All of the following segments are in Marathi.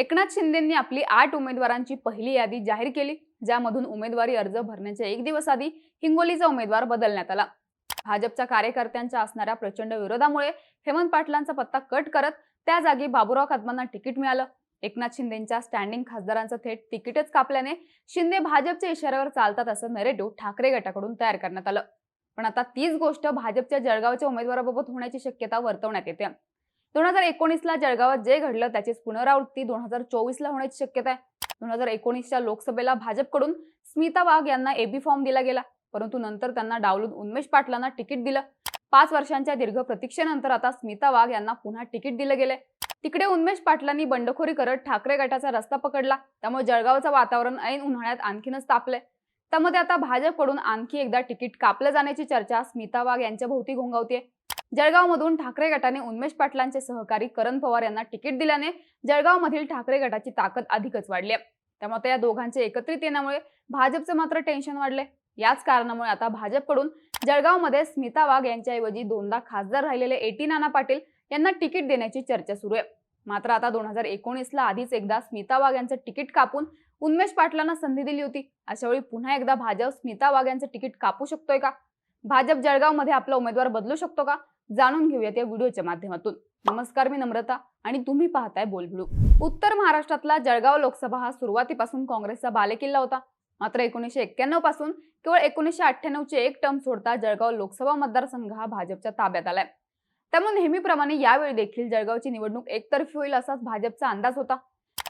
एकनाथ शिंदेंनी आपली आठ उमेदवारांची पहिली यादी जाहीर केली ज्यामधून उमेदवारी अर्ज भरण्याच्या एक दिवस आधी हिंगोलीचा उमेदवार बदलण्यात आला. भाजपच्या कार्यकर्त्यांच्या असणाऱ्या प्रचंड विरोधामुळे हेमंत पाटलांचा पत्ता कट करत त्या जागी बाबुराव कदमांना तिकीट मिळालं. एकनाथ शिंदेच्या स्टँडिंग खासदारांचं थेट तिकीटच कापल्याने शिंदे भाजपच्या इशाऱ्यावर चालतात असं नरेटिव्ह ठाकरे गटाकडून तयार करण्यात आलं. पण आता तीच गोष्ट भाजपच्या जळगावच्या उमेदवाराबाबत होण्याची शक्यता वर्तवण्यात येते. दोन हजार एकोणीसला जळगावात जे घडलं त्याचीच पुनरावृत्ती दोन हजार चोवीसला होण्याची शक्यता आहे. दोन हजार एकोणीसच्या लोकसभेला भाजपकडून स्मिता वाघ यांना एबी फॉर्म दिला गेला परंतु नंतर त्यांना डावलून उन्मेष पाटलांना तिकीट दिलं. पाच वर्षांच्या दीर्घ प्रतीक्षेनंतर आता स्मिता वाघ यांना पुन्हा तिकीट दिलं गेलंय. तिकडे उन्मेष पाटलांनी बंडखोरी करत ठाकरे गटाचा रस्ता पकडला त्यामुळे जळगावचं वातावरण ऐन उन्हाळ्यात आणखीनच तापलंय. त्यामध्ये आता भाजपकडून आणखी एकदा तिकीट कापलं जाण्याची चर्चा स्मिता वाघ यांच्या भोवती घोंगावते जळगावमधून ठाकरे गटाने उन्मेष पाटलांचे सहकारी करण पवार यांना तिकीट दिल्याने जळगावमधील ठाकरे गटाची ताकद अधिकच वाढली आहे. त्यामुळे या दोघांचे एकत्रित येण्यामुळे भाजपचं मात्र टेन्शन वाढलंय. याच कारणामुळे आता भाजपकडून जळगावमध्ये स्मिता वाघ यांच्याऐवजी दोनदा खासदार राहिलेले एटी नाना पाटील यांना तिकीट देण्याची चर्चा सुरू आहे. मात्र आता दोन हजार एकोणीसला आधीच एकदा स्मिता वाघ यांचं तिकीट कापून उन्मेष पाटलांना संधी दिली होती. अशा वेळी पुन्हा एकदा भाजप स्मिता वाघ यांचं तिकीट कापू शकतोय का? भाजप जळगावमध्ये आपला उमेदवार बदलू शकतो का? जाणून घेऊयात या व्हिडिओच्या माध्यमातून. नमस्कार मी नम्रता आणि तुम्ही पाहताय बोलभिडू उत्तर महाराष्ट्रातला जळगाव लोकसभा हा सुरुवातीपासून काँग्रेसचा बालेकिल्ला होता. मात्र एकोणीसशे एक्क्याण्णवपासून केवळ एकोणीसशे अठ्ठ्याण्णवचे एक टर्म सोडता जळगाव लोकसभा मतदारसंघ हा भाजपच्या ताब्यात आलाय. त्यामुळे नेहमीप्रमाणे यावेळी देखील जळगावची निवडणूक एकतर्फी होईल असाच भाजपचा अंदाज होता.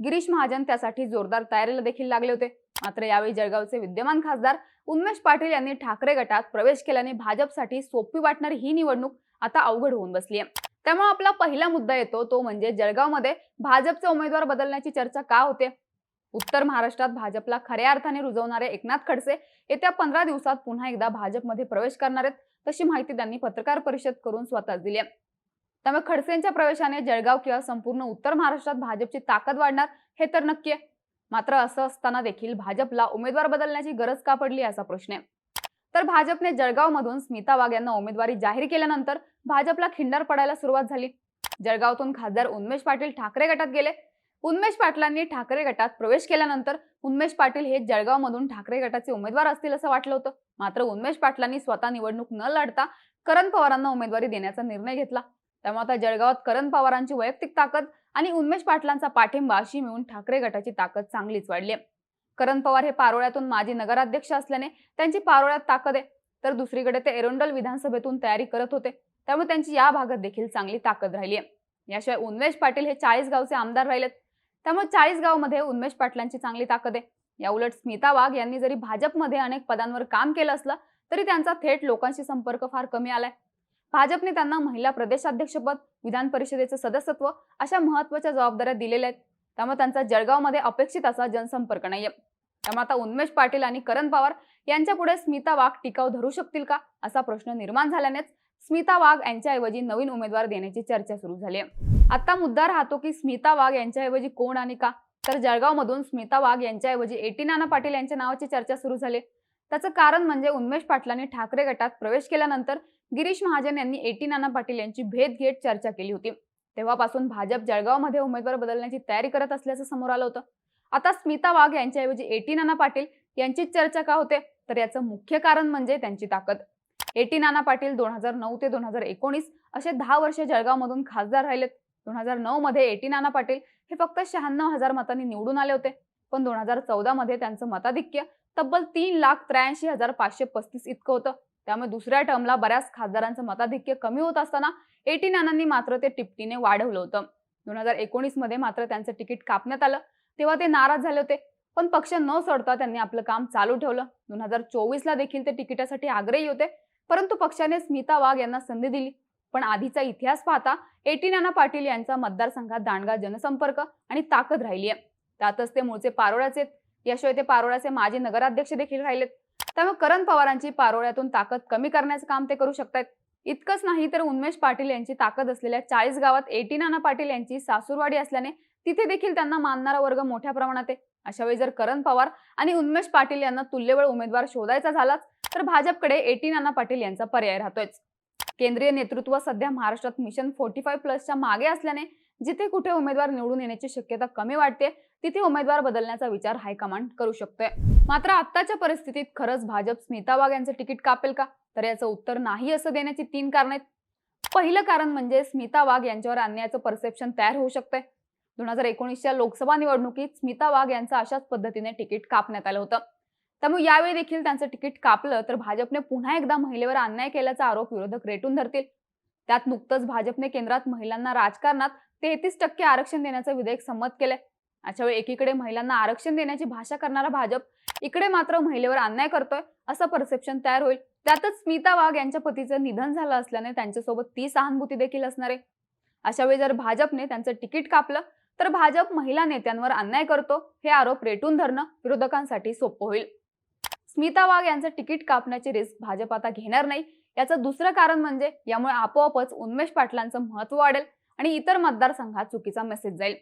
गिरीश महाजन त्यासाठी जोरदार तयारीला देखील लागले होते. मात्र यावेळी जळगावचे विद्यमान खासदार उन्मेश पाटील यांनी ठाकरे गटात प्रवेश केल्याने भाजपसाठी सोपी वाटणारी ही निवडणूक आता अवघड होऊन बसली आहे. त्यामुळे आपला पहिला मुद्दा येतो तो म्हणजे जळगावमध्ये भाजपचे उमेदवार बदलण्याची चर्चा का होते? उत्तर महाराष्ट्रात भाजपला खऱ्या अर्थाने रुजवणारे एकनाथ खडसे येत्या पंधरा दिवसात पुन्हा एकदा भाजपमध्ये प्रवेश करणार आहेत तशी माहिती त्यांनी पत्रकार परिषद करून स्वतःच दिली आहे. त्यामुळे खडसेंच्या प्रवेशाने जळगाव किंवा संपूर्ण उत्तर महाराष्ट्रात भाजपची ताकद वाढणार हे तर नक्की आहे. मात्र असं असताना देखील भाजपला उमेदवार बदलण्याची गरज का पडली असा प्रश्न आहे. तर भाजपने जळगावमधून स्मिता वाघ यांना उमेदवारी जाहीर केल्यानंतर भाजपला खिंडार पडायला सुरुवात झाली. जळगावातून खासदार उन्मेश पाटील ठाकरे गटात गेले. उन्मेश पाटलांनी ठाकरे गटात प्रवेश केल्यानंतर उन्मेश पाटील हे जळगावमधून ठाकरे गटाचे उमेदवार असतील असं वाटलं होतं. मात्र उन्मेश पाटलांनी स्वतः निवडणूक न लढता करण पवारांना उमेदवारी देण्याचा निर्णय घेतला. त्यामुळे आता जळगावात करण पवारांची वैयक्तिक ताकद आणि उन्मेष पाटलांचा पाठिंबा अशी मिळून ठाकरे गटाची ताकद चांगलीच वाढली आहे. करण पवार हे पारोळ्यातून माजी नगराध्यक्ष असल्याने त्यांची पारोळ्यात ताकद आहे. तर दुसरीकडे ते एरोंडल विधानसभेतून तयारी करत होते. त्यामुळे त्यांची या भागात देखील चांगली ताकद राहिली आहे. याशिवाय उन्मेष पाटील हे चाळीस गावचे आमदार राहिलेत. त्यामुळे चाळीस गावमध्ये उन्मेष पाटलांची चांगली ताकद आहे. या उलट स्मिता वाघ यांनी जरी भाजपमध्ये अनेक पदांवर काम केलं असलं तरी त्यांचा थेट लोकांशी संपर्क फार कमी आलाय. भाजपने त्यांना महिला प्रदेशाध्यक्षपद विधान परिषदेचं सदस्यत्व अशा महत्त्वाच्या जबाबदाऱ्या दिलेल्या आहेत. त्यामुळे त्यांचा जळगावमध्ये अपेक्षित असा जनसंपर्क नाहीये. त्यामुळे आता उन्मेश पाटील आणि करण पवार यांच्या पुढे स्मिता वाघ टिकाव धरू शकतील का? असा प्रश्न निर्माण झाल्यानेच स्मिता वाघ यांच्याऐवजी नवीन उमेदवार देण्याची चर्चा सुरू झाली आहे. आता मुद्दा राहतो की स्मिता वाघ यांच्याऐवजी कोण आणि का? तर जळगावमधून स्मिता वाघ यांच्याऐवजी एटी नाना पाटील यांच्या नावाची चर्चा सुरू झाली त्याचं कारण म्हणजे उन्मेश पाटलांनी ठाकरे गटात प्रवेश केल्यानंतर गिरीश महाजन यांनी एटी नाना पाटील यांची भेट घेत चर्चा केली होती. तेव्हापासून भाजप जळगावमध्ये उमेदवार बदलण्याची तयारी करत असल्याचं समोर आलं होतं. आता स्मिता वाघ यांच्याऐवजी एटी नाना पाटील यांचीच चर्चा का होते? तर याचं मुख्य कारण म्हणजे त्यांची ताकद. एटी नाना पाटील दोन हजार नऊ ते दोन हजार एकोणीस असे दहा वर्ष जळगावमधून खासदार राहिलेत. दोन हजार नऊ मध्ये एटी नाना पाटील हे फक्त शहाण्णव हजार मतांनी निवडून आले होते. पण दोन हजार चौदा मध्ये त्यांचं मताधिक्य तब्बल तीन लाख त्र्याऐंशी हजार पाचशे पस्तीस इतकं होतं. त्यामुळे दुसऱ्या टर्मला बऱ्याच खासदारांचं मताधिक्य कमी होत असताना एटी नानांनी मात्र ते टिपटीने वाढवलं होतं. दोन हजार एकोणीसमध्ये मात्र त्यांचं तिकीट कापण्यात आलं. तेव्हा ते नाराज झाले होते. पण पक्ष न सोडता त्यांनी आपलं काम चालू ठेवलं. दोन हजार चोवीसला देखील ते तिकिटासाठी आग्रही होते. परंतु पक्षाने स्मिता वाघ यांना संधी दिली. पण आधीचा इतिहास पाहता एटी नाना पाटील यांचा मतदारसंघात दांडगा जनसंपर्क आणि ताकद राहिली आहे त्यातच ते मूळचे पारोळ्याचे याशिवाय ते पारोळ्याचे माजी नगराध्यक्ष देखील राहिलेत. त्यामुळे करण पवारांची पारोळ्यातून ताकद कमी करण्याचं काम ते करू शकतात इतकंच नाही तर उन्मेष पाटील यांची ताकद असलेल्या चाळीस गावात एटी नाना पाटील यांची सासूरवाडी असल्याने तिथे देखील त्यांना मानणारा वर्ग मोठ्या प्रमाणात आहे. अशा वेळी जर करण पवार आणि उन्मेष पाटील यांना तुल्यबळ उमेदवार शोधायचा झालाच तर भाजपकडे एटी नाना पाटील यांचा पर्याय राहतोय केंद्रीय नेतृत्व सध्या महाराष्ट्रात मिशन फोर्टी फाईव्ह प्लसच्या मागे असल्याने जिथे कुठे उमेदवार निवडून येण्याची शक्यता कमी वाटते तिथे उमेदवार बदलण्याचा विचार हायकमांड करू शकतोय. मात्र आत्ताच्या परिस्थितीत खरंच भाजप स्मिता वाघ यांचं तिकीट कापेल का? तर याचं उत्तर नाही असं देण्याची तीन कारण आहेत. पहिलं कारण म्हणजे स्मिता वाघ यांच्यावर अन्यायाचं परसेप्शन तयार होऊ शकतंय. दोन हजार एकोणीसच्या लोकसभा निवडणुकीत स्मिता वाघ यांचं अशाच पद्धतीने तिकीट कापण्यात आलं होतं. त्यामुळे यावेळी देखील त्यांचं तिकीट कापलं तर भाजपने पुन्हा एकदा महिलेवर अन्याय केल्याचा आरोप विरोधक रेटून धरतील. त्यात नुकतंच भाजपने केंद्रात महिलांना राजकारणात तेहतीस टक्के आरक्षण देण्याचं विधेयक संमत केलंय. अशावेळी एकीकडे महिलांना आरक्षण देण्याची भाषा करणारा भाजप इकडे मात्र महिलेवर अन्याय करतोय असं परसेप्शन तयार होईल. त्यातच स्मिता वाघ यांच्या पतीचं निधन झालं असल्याने त्यांच्यासोबत ती सहानुभूती देखील असणार आहे. अशावेळी जर भाजपने त्यांचं तिकीट कापलं तर भाजप महिला नेत्यांवर अन्याय करतो हे आरोप रेटून धरणं विरोधकांसाठी सोपं होईल. स्मिता वाघ यांचं तिकीट कापण्याची रिस्क भाजप आता घेणार नाही याचं दुसरं कारण म्हणजे यामुळे आपोआपच उन्मेष पाटलांचं महत्त्व वाढेल आणि इतर मतदारसंघात चुकीचा मेसेज जाईल.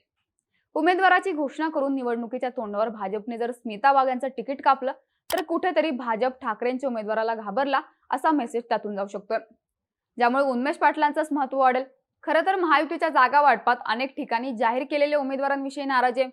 उमेदवाराची घोषणा करून निवडणुकीच्या तोंडावर भाजपने जर स्मिता वाघ यांचं तिकीट कापलं तर कुठेतरी भाजप ठाकरेंच्या उमेदवाराला घाबरला असा मेसेज त्यातून जाऊ शकतोय. ज्यामुळे उन्मेष पाटलांचंच महत्त्व वाढेल. खरं तर महायुतीच्या जागा वाटपात अनेक ठिकाणी जाहीर केलेल्या उमेदवारांविषयी नाराज आहे.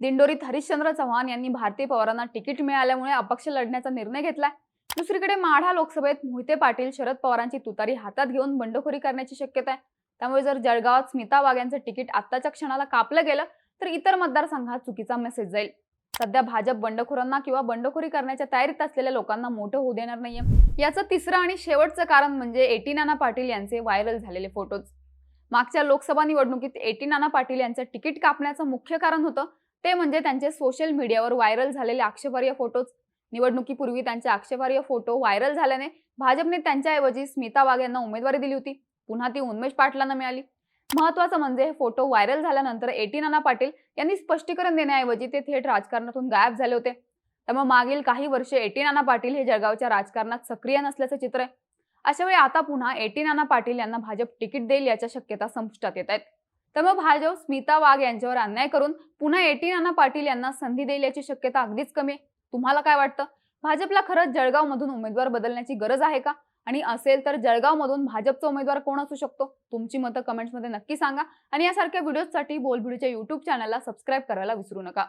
दिंडोरीत हरिश्चंद्र चव्हाण यांनी भारतीय पवारांना तिकीट मिळाल्यामुळे अपक्ष लढण्याचा निर्णय घेतलाय. दुसरीकडे माढा लोकसभेत मोहिते पाटील शरद पवारांची तुतारी हातात घेऊन बंडखोरी करण्याची शक्यता आहे. त्यामुळे जर जळगावात स्मिता वाघ यांचं तिकीट आत्ताच्या क्षणाला कापलं गेलं तर इतर मतदारसंघात चुकीचा मेसेज जाईल. सध्या भाजप बंडखोरांना किंवा बंडखोरी करण्याच्या तयारीत असलेल्या लोकांना मोठं होऊ देणार नाहीये. याचं तिसरं आणि शेवटचं कारण म्हणजे एटी नाना पाटील यांचे व्हायरल झालेले फोटोज मागच्या लोकसभा निवडणुकीत एटी नाना पाटील यांचं तिकीट कापण्याचं मुख्य कारण होतं ते म्हणजे त्यांचे सोशल मीडियावर व्हायरल झालेले आक्षेपार्ह फोटोज निवडणुकीपूर्वी त्यांचे आक्षेपार्ह फोटो व्हायरल झाल्याने भाजपने त्यांच्याऐवजी स्मिता वाघ यांना उमेदवारी दिली होती. पुन्हा ती उन्मेष पाटलांना मिळाली. महत्वाचं म्हणजे हे फोटो व्हायरल झाल्यानंतर एटी नाना पाटील यांनी स्पष्टीकरण देण्याऐवजी ते थेट राजकारणातून गायब झाले होते. त्यामुळे मागील काही वर्षे एटी नाना पाटील हे जळगावच्या राजकारणात सक्रिय नसल्याचं चित्र आहे. अशा वेळी आता पुन्हा एटी नाना पाटील यांना भाजप तिकीट देईल याच्या शक्यता संपुष्टात येत आहेत. त्यामुळे भाजप स्मिता वाघ यांच्यावर अन्याय करून पुन्हा एटी नाना पाटील यांना संधी देईल याची शक्यता अगदीच कमी आहे. तुम्हाला काय वाटतं? भाजपला खरंच जळगावमधून उमेदवार बदलण्याची गरज आहे का? आणि असेल तर जळगावमधून भाजपचा उमेदवार कोण असू शकतो? तुमची मतं कमेंट्समध्ये नक्की सांगा. आणि यासारख्या व्हिडिओजसाठी बोलबिडीच्या युट्यूब चॅनलला सबस्क्राईब करायला विसरू नका.